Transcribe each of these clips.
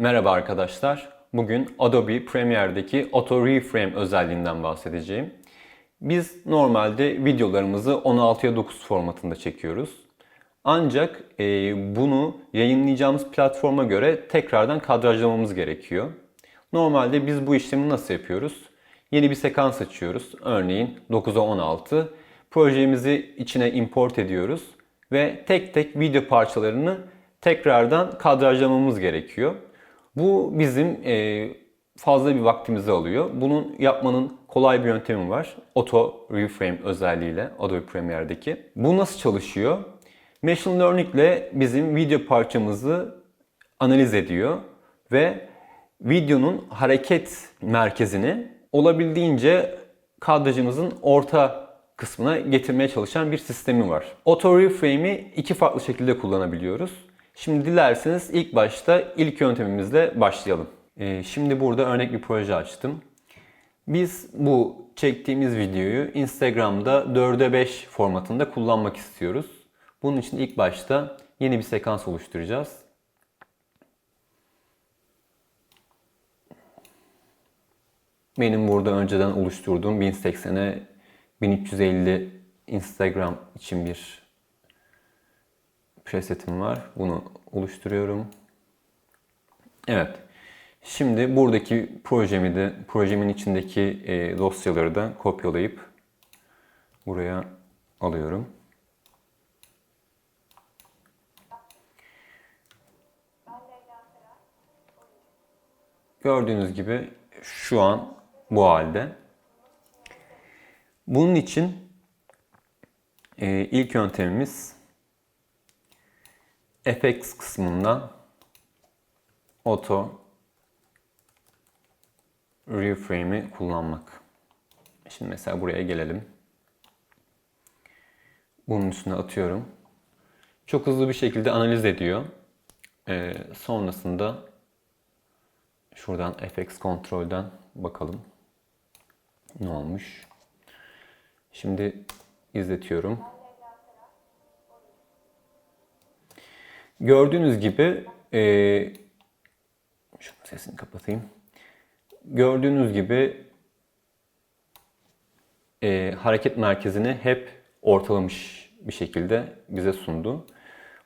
Merhaba arkadaşlar. Bugün Adobe Premiere'deki Auto Reframe özelliğinden bahsedeceğim. Biz normalde videolarımızı 16'ya 9 formatında çekiyoruz. Ancak e, bunu yayınlayacağımız platforma göre tekrardan kadrajlamamız gerekiyor. Normalde biz bu işlemi nasıl yapıyoruz? Yeni bir sekans açıyoruz. Örneğin 9'a 16. Projemizi içine import ediyoruz ve tek tek video parçalarını tekrardan kadrajlamamız gerekiyor. Bu bizim e, fazla bir vaktimizi alıyor. Bunun yapmanın kolay bir yöntemi var. Auto Reframe özelliğiyle Adobe Premiere'deki. Bu nasıl çalışıyor? Machine Learning ile bizim video parçamızı analiz ediyor ve videonun hareket merkezini olabildiğince kadrajımızın orta kısmına getirmeye çalışan bir sistemi var. Auto Reframe'i iki farklı şekilde kullanabiliyoruz. Şimdi dilerseniz ilk başta ilk yöntemimizle başlayalım. Ee, şimdi burada örnek bir proje açtım. Biz bu çektiğimiz videoyu Instagram'da 4'e 5 formatında kullanmak istiyoruz. Bunun için ilk başta yeni bir sekans oluşturacağız. Benim burada önceden oluşturduğum 1080'e 1350 Instagram için bir presetim var. Bunu oluşturuyorum. Evet. Şimdi buradaki projemi de projemin içindeki e, dosyaları da kopyalayıp buraya alıyorum. Gördüğünüz gibi şu an bu halde. Bunun için e, ilk yöntemimiz FX kısmından Auto Reframe'i kullanmak. Şimdi mesela buraya gelelim. Bunun üstüne atıyorum. Çok hızlı bir şekilde analiz ediyor. Ee, sonrasında şuradan FX kontrolden bakalım ne olmuş. Şimdi izletiyorum. Gördüğünüz gibi e, şunun sesini kapatayım. Gördüğünüz gibi e, hareket merkezini hep ortalamış bir şekilde bize sundu.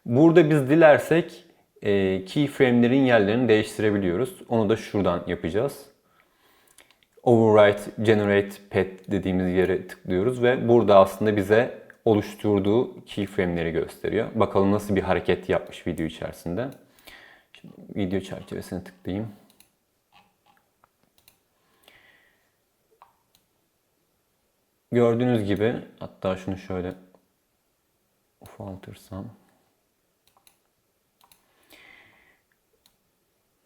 Burada biz dilersek e, keyframe'lerin yerlerini değiştirebiliyoruz. Onu da şuradan yapacağız. Overwrite Generate Path dediğimiz yere tıklıyoruz ve burada aslında bize oluşturduğu keyframe'leri gösteriyor. Bakalım nasıl bir hareket yapmış video içerisinde. Şimdi video çerçevesine tıklayayım. Gördüğünüz gibi hatta şunu şöyle ufaltırsam.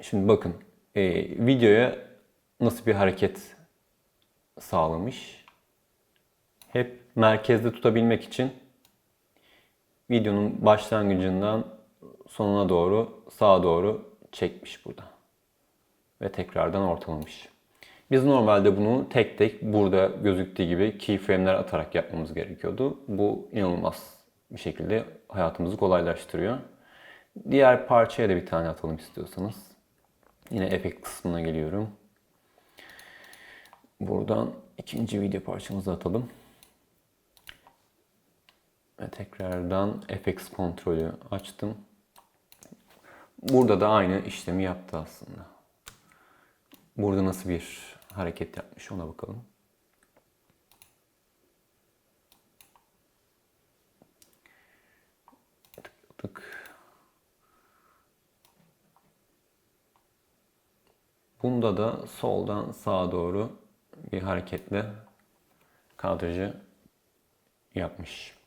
Şimdi bakın e, videoya nasıl bir hareket sağlamış. Hep merkezde tutabilmek için videonun başlangıcından sonuna doğru sağa doğru çekmiş burada. Ve tekrardan ortalamış. Biz normalde bunu tek tek burada gözüktüğü gibi keyframe'ler atarak yapmamız gerekiyordu. Bu inanılmaz bir şekilde hayatımızı kolaylaştırıyor. Diğer parçaya da bir tane atalım istiyorsanız. Yine efekt kısmına geliyorum. Buradan ikinci video parçamızı atalım. Ve tekrardan FX kontrolü açtım. Burada da aynı işlemi yaptı aslında. Burada nasıl bir hareket yapmış ona bakalım. Bunda da soldan sağa doğru bir hareketle kadrajı yapmış.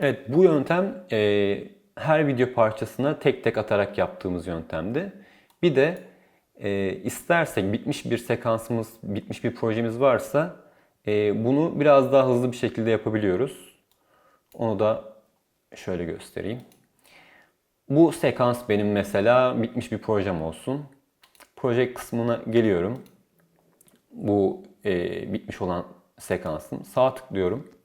Evet bu yöntem e, her video parçasına tek tek atarak yaptığımız yöntemdi. Bir de e, istersek bitmiş bir sekansımız, bitmiş bir projemiz varsa e, bunu biraz daha hızlı bir şekilde yapabiliyoruz. Onu da şöyle göstereyim. Bu sekans benim mesela bitmiş bir projem olsun. Proje kısmına geliyorum. Bu e, bitmiş olan sekansın. Sağ tıklıyorum.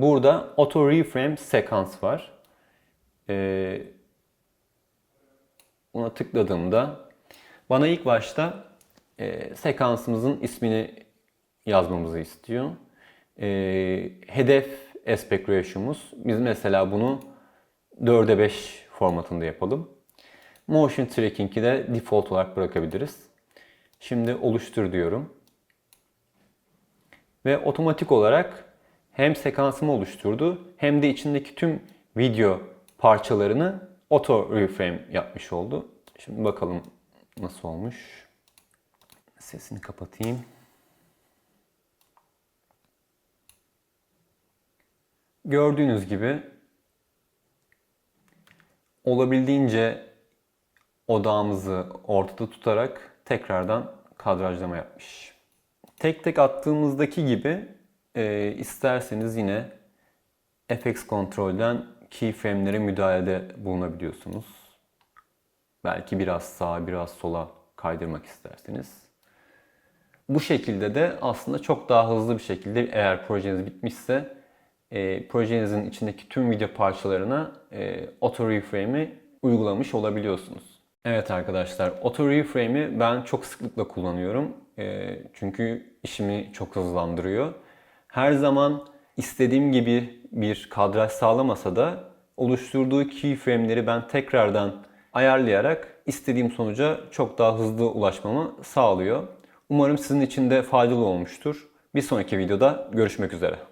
Burada auto reframe sekans var. Ee, Ona tıkladığımda bana ilk başta e, sekansımızın ismini yazmamızı istiyor. E, hedef aspect ratio'muz. Biz mesela bunu 4'e 5 formatında yapalım. Motion tracking'i de default olarak bırakabiliriz. Şimdi oluştur diyorum. Ve otomatik olarak hem sekansımı oluşturdu hem de içindeki tüm video parçalarını auto reframe yapmış oldu. Şimdi bakalım nasıl olmuş. Sesini kapatayım. Gördüğünüz gibi olabildiğince odağımızı ortada tutarak tekrardan kadrajlama yapmış. Tek tek attığımızdaki gibi e, isterseniz yine FX kontrolden keyframe'lere müdahalede bulunabiliyorsunuz. Belki biraz sağa biraz sola kaydırmak isterseniz. Bu şekilde de aslında çok daha hızlı bir şekilde eğer projeniz bitmişse e, projenizin içindeki tüm video parçalarına e, auto reframe'i uygulamış olabiliyorsunuz. Evet arkadaşlar, auto reframe'i ben çok sıklıkla kullanıyorum. E, çünkü işimi çok hızlandırıyor. Her zaman istediğim gibi bir kadraj sağlamasa da oluşturduğu keyframe'leri ben tekrardan ayarlayarak istediğim sonuca çok daha hızlı ulaşmamı sağlıyor. Umarım sizin için de faydalı olmuştur. Bir sonraki videoda görüşmek üzere.